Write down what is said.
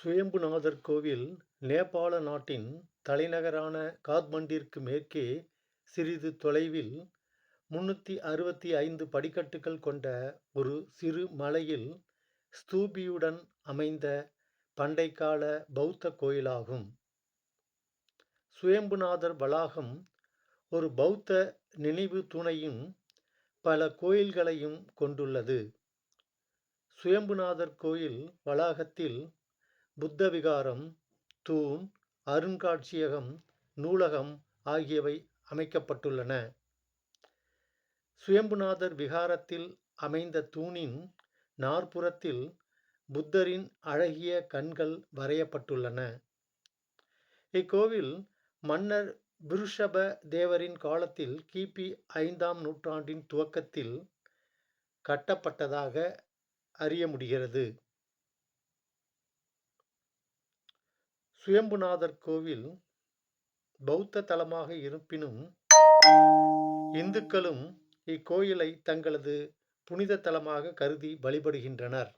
சுயம்புநாதர் கோவில் நேபாள நாட்டின் தலைநகரான காத்மண்டிற்கு மேற்கே சிறிது தொலைவில் முன்னூற்றி அறுபத்தி ஐந்து படிக்கட்டுகள் கொண்ட ஒரு சிறு மலையில் ஸ்தூபியுடன் அமைந்த பண்டைக்கால பௌத்த கோயிலாகும். சுயம்புநாதர் வளாகம் ஒரு பௌத்த நினைவு தூணையும் பல கோயில்களையும் கொண்டுள்ளது. சுயம்புநாதர் கோயில் வளாகத்தில் புத்த விகாரம், தூண், அருங்காட்சியகம், நூலகம் ஆகியவை அமைக்கப்பட்டுள்ளன. சுயம்புநாதர் விகாரத்தில் அமைந்த தூணின் நாற்புறத்தில் புத்தரின் அழகிய கண்கள் வரையப்பட்டுள்ளன. இக்கோவில் மன்னர் பிருஷப தேவரின் காலத்தில் கிபி ஐந்தாம் நூற்றாண்டின் துவக்கத்தில் கட்டப்பட்டதாக அறிய முடிகிறது. சுயம்புநாதர் கோவில் பௌத்த தலமாக இருப்பினும் இந்துக்களும் இக்கோயிலை தங்களது புனித தலமாக கருதி வழிபடுகின்றனர்.